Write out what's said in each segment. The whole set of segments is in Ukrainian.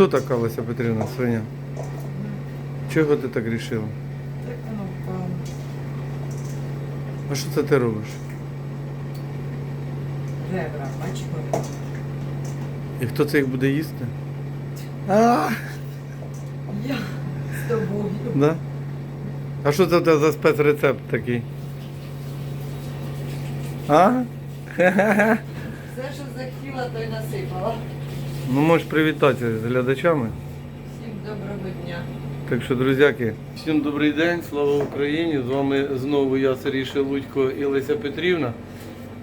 Хто така Леся Петрівна, свиня? Чого ти так рішила? Так воно впало. А що це ти робиш? Ребра, бачимо. І хто це їх буде їсти? А, Я з тобою. да? а що це в тебе за спецрецепт такий? А? Все, що захотіла, то й насипала. Ну можеш привітатися з глядачами. Всім доброго дня. Так що, друзяки, всім добрий день, слава Україні! З вами знову я, Сергій Шелудько і Леся Петрівна.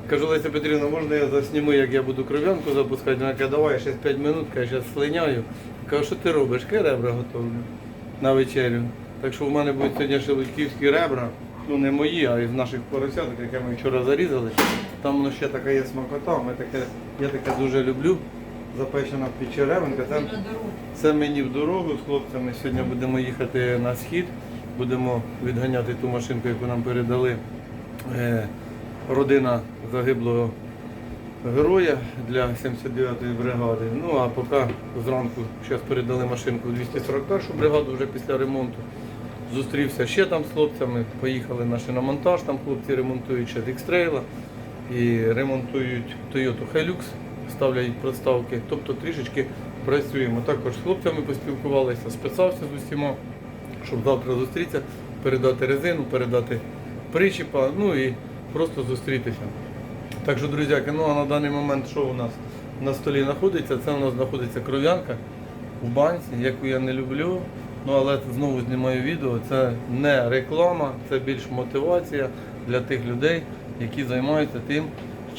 Кажу, Леся Петрівна, можна я засніму, як я буду кров'янку запускати? Вона каже, давай, ще 5 минут, я слиняю. Кажу, що ти робиш? Ке ребра готовлю на вечерю. Так що в мене будуть сьогодні шелудьківські ребра. Ну не мої, а із наших поросяток, яке ми вчора зарізали. Там воно ще така є смакота. Ми таке, я таке дуже люблю. Запечена печеревинка. Це це мені в дорогу з хлопцями. Сьогодні будемо їхати на схід, будемо відганяти ту машинку, яку нам передали е, родина загиблого героя для 79-ї бригади. Ну а поки зранку зараз передали машинку в 241-шу бригаду вже після ремонту. Зустрівся ще там з хлопцями, поїхали наші на шиномонтаж, там хлопці ремонтують ще Декстрейла і ремонтують Toyota Hilux, ставлять проставки. Тобто трішечки працюємо. Також з хлопцями поспілкувалися, списався з усіма, щоб завтра зустрітися, передати резину, передати причіпа, ну і просто зустрітися. Так що, друзяки, ну а на даний момент що у нас на столі знаходиться? Це у нас знаходиться кров'янка у банці, яку я не люблю. Ну але знову знімаю відео. Це не реклама, це більш мотивація для тих людей, які займаються тим,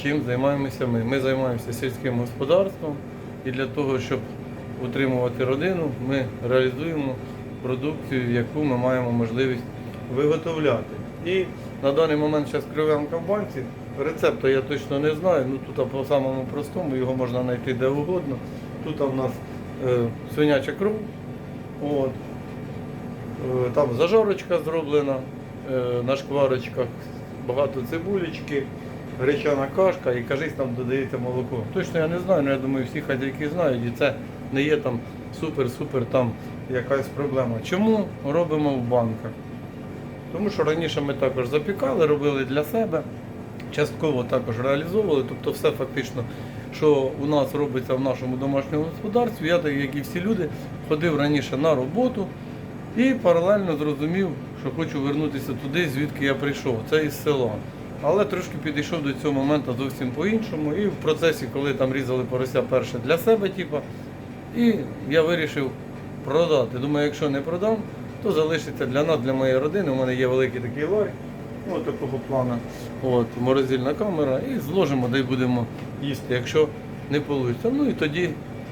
чим займаємося ми. Ми займаємося сільським господарством і для того, щоб утримувати родину, ми реалізуємо продукцію, яку ми маємо можливість виготовляти. І на даний момент зараз кров'янка в банці. Рецепту я точно не знаю, ну тут по самому простому його можна знайти де угодно. Тут у нас е, свиняча кров, от. Е, там зажарочка зроблена е, на шкварочках, багато цибулечки, гречана кашка і кажись, там додається молоко. Точно я не знаю, але я думаю, всі хазяйки знають, і це не є там супер-супер там якась проблема. Чому робимо в банках? Тому що раніше ми також запікали, робили для себе, частково також реалізовували, тобто все фактично, що у нас робиться в нашому домашньому господарстві. Я, так як і всі люди, ходив раніше на роботу і паралельно зрозумів, що хочу вернутися туди, звідки я прийшов. Це із села. Але трошки підійшов до цього моменту зовсім по-іншому. І в процесі, коли там різали порося перше для себе, типа, і я вирішив продати. Думаю, якщо не продам, то залишиться для нас, для моєї родини. У мене є великий такий ларь, ну, такого плану. От, морозильна камера, і зложимо, де будемо їсти, якщо не вийде. Ну і тоді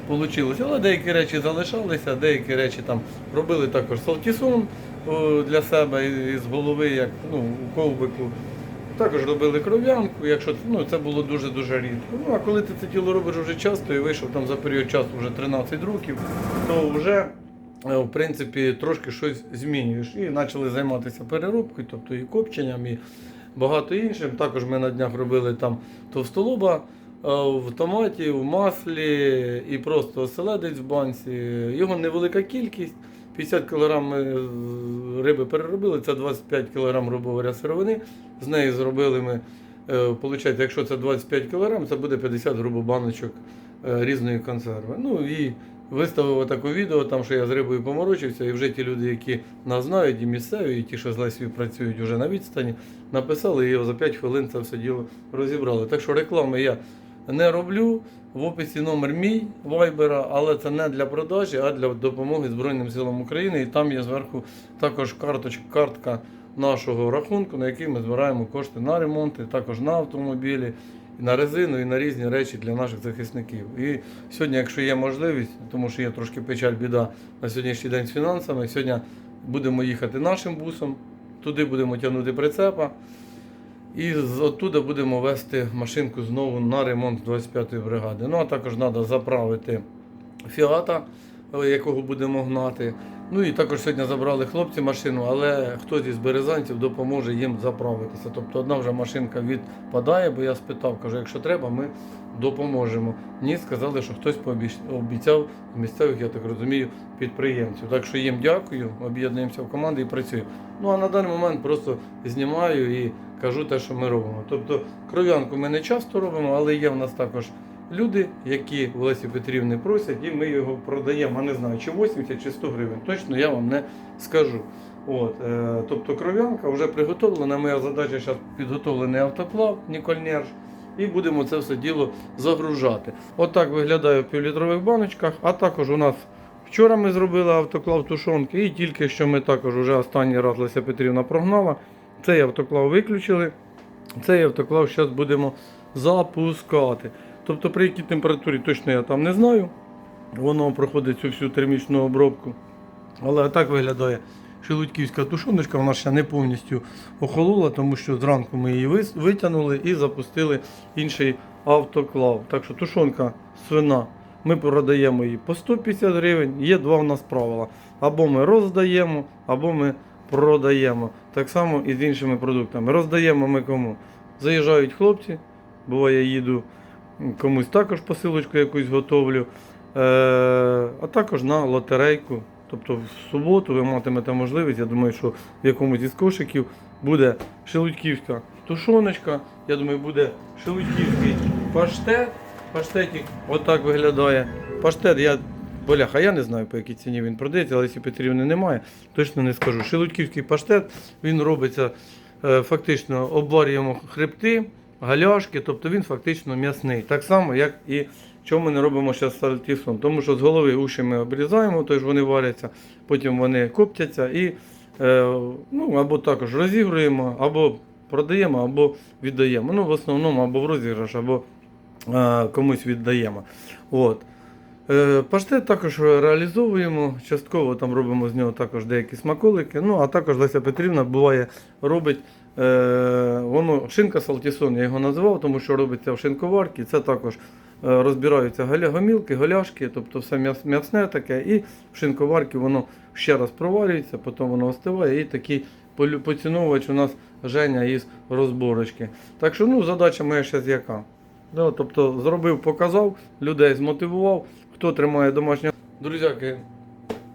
вийшло. Але деякі речі залишалися, деякі речі там робили також салтісон для себе із голови, як ну, у ковбику. Також робили кров'янку, якщо ну, це було дуже-дуже рідко. Ну а коли ти це діло робиш вже часто і вийшов там за період часу вже 13 років, то вже е, в принципі трошки щось змінюєш. І почали займатися переробкою, тобто і копченням, і багато іншим. Також ми на днях робили там товстолоба е, в томаті, в маслі і просто оселедець в банці. Його невелика кількість. 50 кг е, риби переробили, це 25 кг, грубо говоря, сировини. З неї зробили ми, е, получається, якщо це 25 кг, це буде 50 грубо баночок е, різної консерви. Ну і виставив таке відео, там, що я з рибою поморочився, і вже ті люди, які нас знають, і місцеві, і ті, що з Лесію працюють вже на відстані, написали і за 5 хвилин це все діло розібрали. Так що реклами я не роблю. В описі номер мій вайбера, але це не для продажі, а для допомоги Збройним силам України. І там є зверху також карточка, картка нашого рахунку, на який ми збираємо кошти на ремонти, також на автомобілі, і на резину і на різні речі для наших захисників. І сьогодні, якщо є можливість, тому що є трошки печаль, біда на сьогоднішній день з фінансами, сьогодні будемо їхати нашим бусом, туди будемо тягнути прицепа. І оттуда будемо вести машинку знову на ремонт 25-ї бригади. Ну а також треба заправити фіата, е, якого будемо гнати. Ну і також сьогодні забрали хлопці машину, але хтось із березанців допоможе їм заправитися. Тобто одна вже машинка відпадає, бо я спитав, кажу, якщо треба, ми допоможемо. Ні, сказали, що хтось пообіч- обіцяв місцевих, я так розумію, підприємців. Так що їм дякую, об'єднуємося в команди і працюємо. Ну а на даний момент просто знімаю і кажу те, що ми робимо. Тобто кров'янку ми не часто робимо, але є в нас також люди, які в Лесі Петрівни просять, і ми його продаємо. А не знаю, чи 80, чи 100 гривень. Точно я вам не скажу. От, е, тобто кров'янка вже приготовлена. Моя задача зараз підготовлений автоклав Нікольнерж. І будемо це все діло загружати. Отак виглядає в півлітрових баночках. А також у нас вчора ми зробили автоклав тушонки, і тільки що ми також вже останній раз Леся Петрівна прогнала. Цей автоклав виключили. Цей автоклав зараз будемо запускати. Тобто при якій температурі точно я там не знаю. Воно проходить цю всю термічну обробку. Але так виглядає шелудьківська тушоночка. Вона ще не повністю охолола, тому що зранку ми її витягнули і запустили інший автоклав. Так що тушонка свина. Ми продаємо її по 150 гривень. Є два в нас правила. Або ми роздаємо, або ми продаємо. Так само і з іншими продуктами. Роздаємо ми кому? Заїжджають хлопці, буває, я їду комусь також посилочку якусь готовлю. Е, а також на лотерейку. Тобто в суботу ви матимете можливість, я думаю, що в якомусь із кошиків буде шелудьківська тушоночка, я думаю, буде шелудьківський паштет. Паштетик отак виглядає. Паштет, я Боляха, я не знаю, по якій ціні він продається, але якщо Петрівни немає, точно не скажу. Шелудьківський паштет, він робиться е, фактично обварюємо хребти, галяшки, тобто він фактично м'ясний. Так само, як і чому ми не робимо зараз сальтісон. Тому що з голови уші ми обрізаємо, тож вони варяться, потім вони коптяться і е, ну, або також розігруємо, або продаємо, або віддаємо. Ну, в основному або в розіграш, або е, комусь віддаємо. От. Е, Паштет також реалізовуємо, частково там робимо з нього також деякі смаколики. Ну, а також Леся Петрівна буває робить е, воно шинка салтісон, я його називав, тому що робиться в шинковарці. Це також розбираються гомілки, голяшки, тобто все м'ясне таке, і в шинковарці воно ще раз проварюється, потім воно остиває, і такий поціновувач у нас Женя із розборочки. Так що ну, задача моя зараз яка? Да, тобто зробив, показав, людей змотивував, хто тримає домашнє. Друзяки,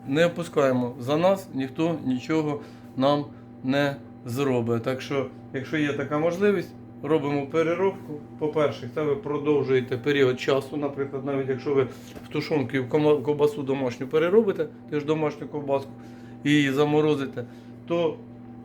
не опускаємо. За нас ніхто нічого нам не зробить. Так що, якщо є така можливість, робимо переробку. По-перше, це ви продовжуєте період часу. Наприклад, навіть якщо ви в тушонку і в ковбасу домашню переробите, ти ж домашню ковбаску, і її заморозите, то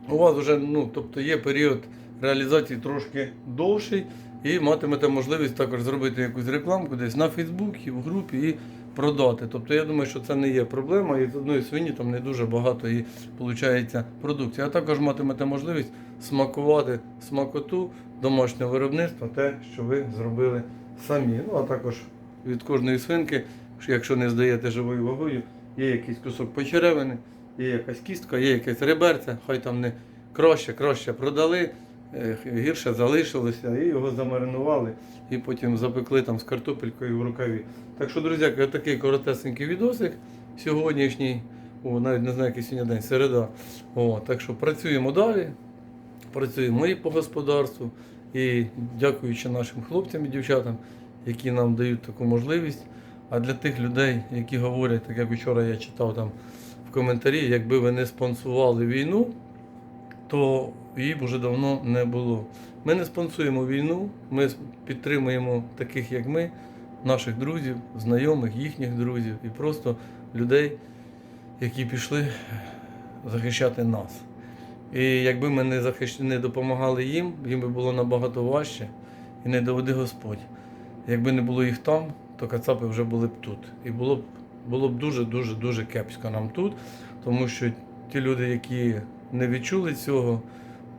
у вас вже ну, тобто є період реалізації трошки довший, і матимете можливість також зробити якусь рекламку десь на Фейсбуці, в групі і продати. Тобто я думаю, що це не є проблема, і з одної свині там не дуже багато і виходить продукції. А також матимете можливість смакувати смакоту домашнього виробництва, те, що ви зробили самі. Ну а також від кожної свинки, якщо не здаєте живою вагою, є якийсь кусок почеревини, є якась кістка, є якесь реберце, хай там не краще, краще продали, гірше залишилося, і його замаринували, і потім запекли там з картопелькою в рукаві. Так що, друзі, такий коротесенький відосик сьогоднішній, о, навіть не знаю, який сьогодні день, середа. О, так що працюємо далі, працюємо і по господарству, і дякуючи нашим хлопцям і дівчатам, які нам дають таку можливість. А для тих людей, які говорять, так як вчора я читав там в коментарі, якби ви не спонсували війну, то її б вже давно не було. Ми не спонсуємо війну, ми підтримуємо таких, як ми, наших друзів, знайомих, їхніх друзів і просто людей, які пішли захищати нас. І якби ми не, захищ... не допомагали їм, їм би було набагато важче і не доведи Господь. Якби не було їх там, то кацапи вже були б тут. І було б було б дуже дуже дуже кепсько нам тут, тому що ті люди, які не відчули цього,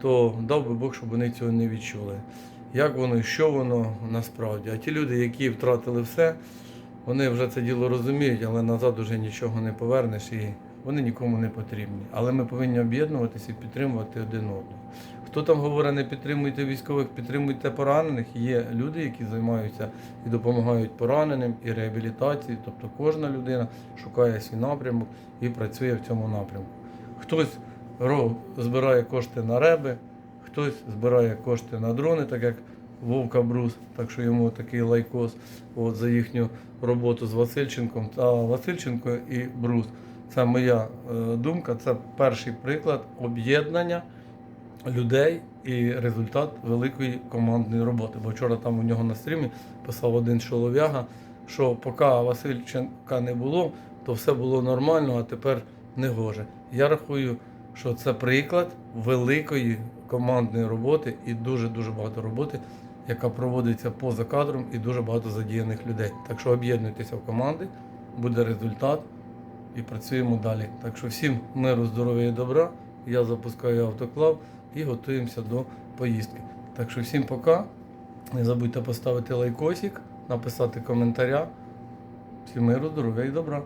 то дав би Бог, щоб вони цього не відчули. Як воно що воно насправді. А ті люди, які втратили все, вони вже це діло розуміють, але назад уже нічого не повернеш і вони нікому не потрібні. Але ми повинні об'єднуватися і підтримувати один одного. Хто там говорить, не підтримуйте військових, підтримуйте поранених. Є люди, які займаються і допомагають пораненим, і реабілітації. Тобто кожна людина шукає свій напрямок і працює в цьому напрямку. Хтось ро- збирає кошти на реби, хтось збирає кошти на дрони, так як Вовка Брус, так що йому такий лайкос от, за їхню роботу з Васильченком. Та Васильченко і Брус. Це моя е, думка, це перший приклад об'єднання людей і результат великої командної роботи. Бо вчора там у нього на стрімі писав один чолов'яга, що поки Васильченка не було, то все було нормально, а тепер не гоже. Я рахую, що це приклад великої командної роботи і дуже-дуже багато роботи, яка проводиться поза кадром і дуже багато задіяних людей. Так що об'єднуйтеся в команди, буде результат і працюємо далі. Так що всім миру, здоров'я і добра. Я запускаю автоклав і готуємося до поїздки. Так що всім пока. Не забудьте поставити лайкосик, написати коментаря. Всім миру, здоров'я і добра.